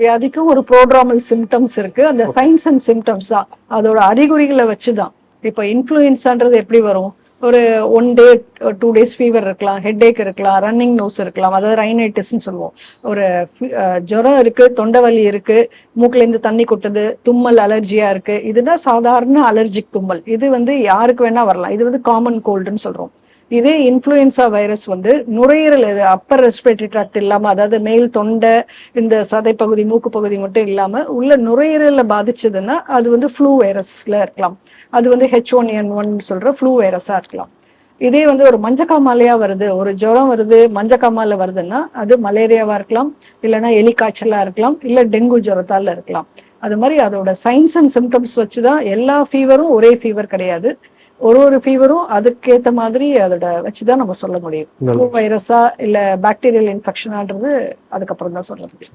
வியாதிக்கும் ஒரு ப்ரோட்ராமல் சிம்டம்ஸ் இருக்கு. அந்த சைன்ஸ் அண்ட் சிம்டம்ஸ் தான். அதோட அறிகுறிகளை வச்சுதான். இப்போ இன்ஃப்ளூயன்ஸான்றது எப்படி வரும்? ஒரு one day two days fever இருக்கலாம் ஹெட்ஏக் இருக்கலாம் ரன்னிங் நோஸ் இருக்கலாம் அதாவது ரைனைட்டிஸ்னு சொல்லுவோம். ஒரு ஜுரம் இருக்கு தொண்டை வலி இருக்கு மூக்குல இருந்து தண்ணி கொட்டுது தும்மல் அலர்ஜியா இருக்கு. இதுதான் சாதாரண அலர்ஜிக் தும்மல். இது வந்து யாருக்கு வேணா வரலாம். இது வந்து காமன் கோல்டுன்னு சொல்றோம். இதே இன்ஃப்ளூயன்சா வைரஸ் வந்து நுரையீரல் இது அப்பர் ரெஸ்பிரேட்டரி ட்ராக்ட் இல்லாமல் அதாவது மேல் தொண்டை இந்த சதை பகுதி மூக்கு பகுதி மட்டும் இல்லாமல் உள்ள நுரையீரலில் பாதிச்சதுன்னா அது வந்து ஃப்ளூ வைரஸ்ல இருக்கலாம். அது வந்து ஹெச் ஒன் என் ஒன் சொல்ற ஃப்ளூ வைரஸா இருக்கலாம். இதே வந்து ஒரு மஞ்சக்காமாலையா வருது ஒரு ஜுரம் வருது மஞ்சக்காமால வருதுன்னா அது மலேரியாவா இருக்கலாம் இல்லைன்னா எலி காய்ச்சலா இருக்கலாம் இல்ல டெங்கு ஜுரத்தால இருக்கலாம். அது மாதிரி அதோட சைன்ஸ் அண்ட் சிம்டம்ஸ் வச்சுதான் எல்லா ஃபீவரும் ஒரே ஃபீவர் கிடையாது. ஒரு ஒரு ஃபீவரும் அதுக்கேத்த மாதிரி அதோட வச்சுதான் நம்ம சொல்ல முடியும். வைரஸா இல்ல பாக்டீரியல் இன்ஃபெக்ஷனான்றது அதுக்கப்புறம் தான் சொல்ல முடியும்.